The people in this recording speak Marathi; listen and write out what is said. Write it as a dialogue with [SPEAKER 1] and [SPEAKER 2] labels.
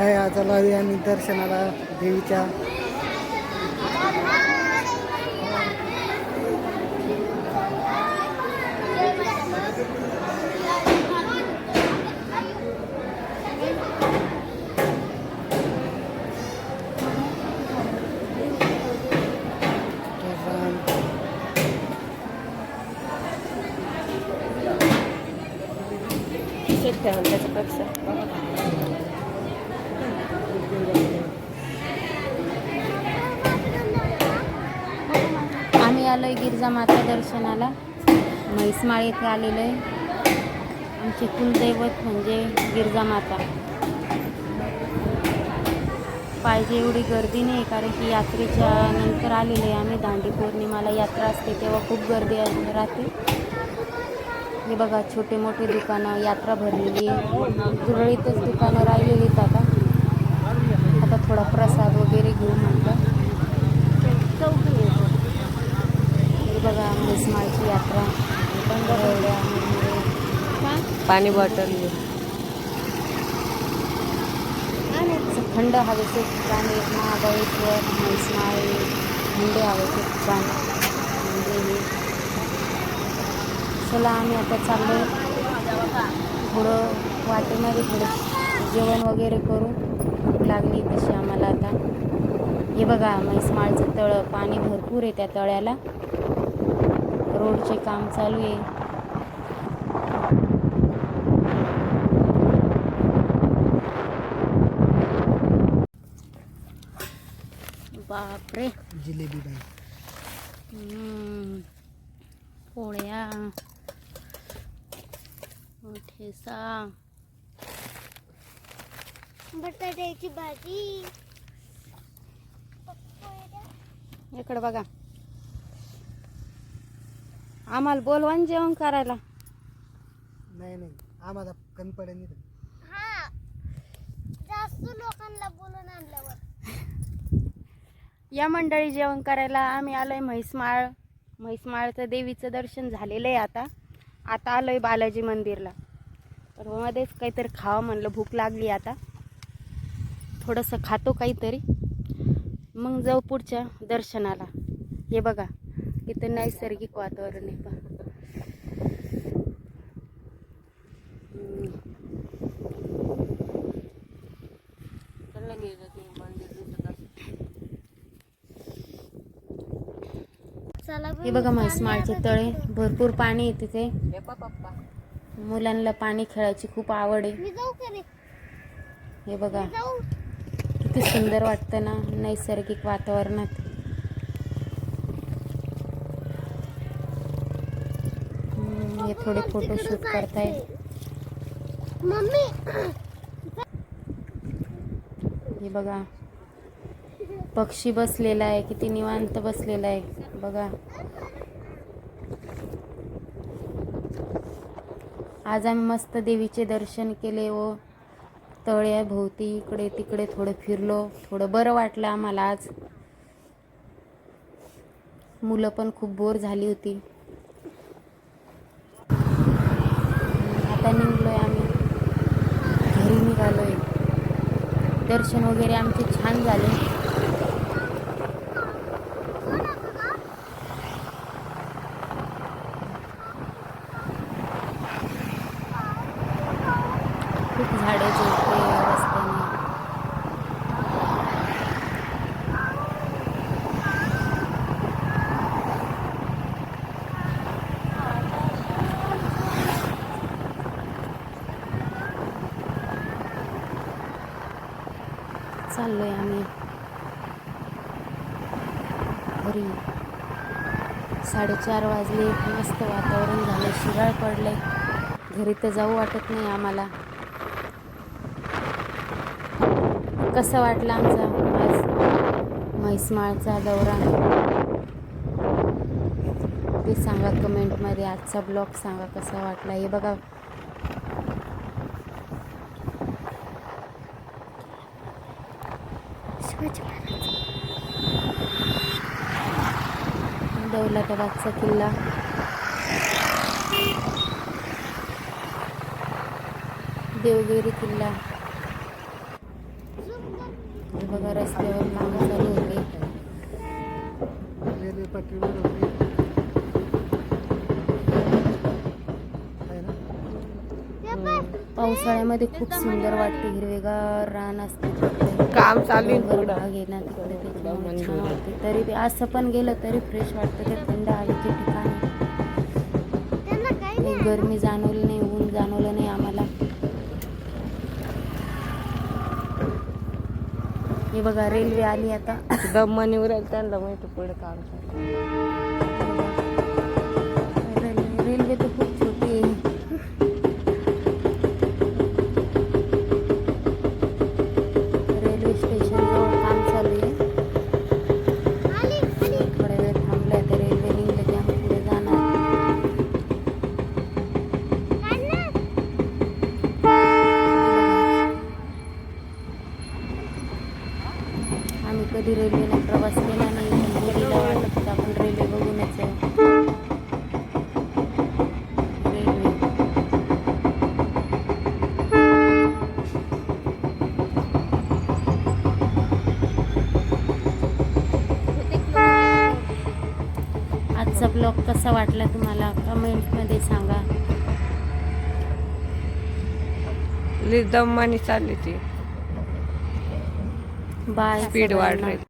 [SPEAKER 1] काय आजाला आणि दर्शनाला देवीच्या. त्याचा
[SPEAKER 2] पक्ष. ठेवून त्याच्यापेक्षा आलोय गिरजा माता दर्शनाला. म्हैसमाळ येथे आलेलो आहे. आमचे कुलदैवत म्हणजे गिरजा माता. पाहिजे एवढी गर्दी नाही कारण की यात्रेच्या नंतर आलेलो आहे आम्ही. दांडी पौर्णिमाला यात्रा असते तेव्हा खूप गर्दी राहते. हे बघा छोटे मोठे दुकानं यात्रा भरलेली आहे. तुरळीतच दुकानं राहिलेली आहेत आता. आता थोडा प्रसाद वगैरे घेऊ म्हटलं बघा म्हैसमाळची यात्रा.
[SPEAKER 3] पाणी बॉटल.
[SPEAKER 2] थंड हवेचे ठिकाण आहे महाबळेश्वर म्हैसमाळ आहे. थंड हवेचे ठिकाण म्हणजे हे चला आम्ही आता चाललो. थोडं वाटेमध्ये थोडं जेवण वगैरे करू. भूक लागली तशी आम्हाला आता. हे बघा म्हैसमाळचं तळं. पाणी भरपूर आहे त्या तळ्याला. रोडचे काम चालू आहे. बापरे.
[SPEAKER 1] जिलेबी बाई.
[SPEAKER 2] हम्म. पोळ्या. ठेसा.
[SPEAKER 4] बटाट्याची भाजी.
[SPEAKER 2] इकडं बघा. आम्हाला बोलवा ना जेवण करायला.
[SPEAKER 1] नाही नाही. आम्हाला कमी पडेल नाही
[SPEAKER 4] हा. जास्त लोकांना बोलून आणल्यावर.
[SPEAKER 2] या मंडळी जेवण करायला आम्ही आलोय म्हैसमाळ. म्हैसमाळचं देवीचं दर्शन झालेलं आहे आता. आता आलोय बालाजी मंदिरला. तर मध्येच काहीतरी खावं म्हणलं भूक लागली आता. थोडंसं खातो काहीतरी. मग जाऊ पुढच्या दर्शनाला. हे बघा. इथं नैसर्गिक वातावरण आहे पहा. हे बघा म्हैसमाळचे तळे भरपूर पाणी आहे तिथे. मुलांना पाणी खेळायची खूप आवड आहे. हे बघा किती सुंदर वाटतं ना नैसर्गिक वातावरणात. हे थोडे फोटोशूट करताय
[SPEAKER 4] मम्मी.
[SPEAKER 2] हे बघा. पक्षी बसलेला आहे किती निवांत बसलेला आहे. बघा. आज आम्ही मस्त देवीचे दर्शन केले व तळ्याभोवती इकडे तिकडे थोडं फिरलो. थोडं बरं वाटलं आम्हाला आज. मुलं पण खूप बोर झाली होती. आता निघलोय आम्ही. घरी निघालोय. दर्शन वगैरे आमचे छान झाले. चाललोय आम्ही. घरी. साडेचार वाजले मस्त वातावरण झालं शिराळ पडलंय. घरी तर जाऊ वाटत नाही आम्हाला. कसं वाटलं आमचा आज? म्हैसमाळचा दौरा? ते सांगा कमेंटमध्ये आजचा ब्लॉग सांगा कसा वाटला? हे बघा दौलताबादचा किल्ला. देवगिरी किल्ला. बघा रस्त्यावर काम चालू होते. पावसाळ्यामध्ये खूप सुंदर वाटते हिरवेगार रान असते.
[SPEAKER 3] काम चालू.
[SPEAKER 2] भाग ना तिकडे वाटते तरी बी असं पण गेलं तरी फ्रेश वाटतं ते थंड हवेचे ठिकाण. गरमी जाणवली नाही ऊन जाणवलं नाही आम्हाला. हे बघा रेल्वे आली आता.
[SPEAKER 3] दमणीवर आहे, त्यांना माहिती पुढे काम
[SPEAKER 2] कधी रेल्वेने प्रवास केला नाही मुलीला वाटत होतं आपण रेल्वे बघूनच रेल्वे आजचा ब्लॉग कसा वाटला तुम्हाला? कमेंटमध्ये सांगा.
[SPEAKER 3] दमणी चालली ती.
[SPEAKER 2] बाय
[SPEAKER 3] स्पीड
[SPEAKER 2] सगळ्यांना.
[SPEAKER 3] वाढ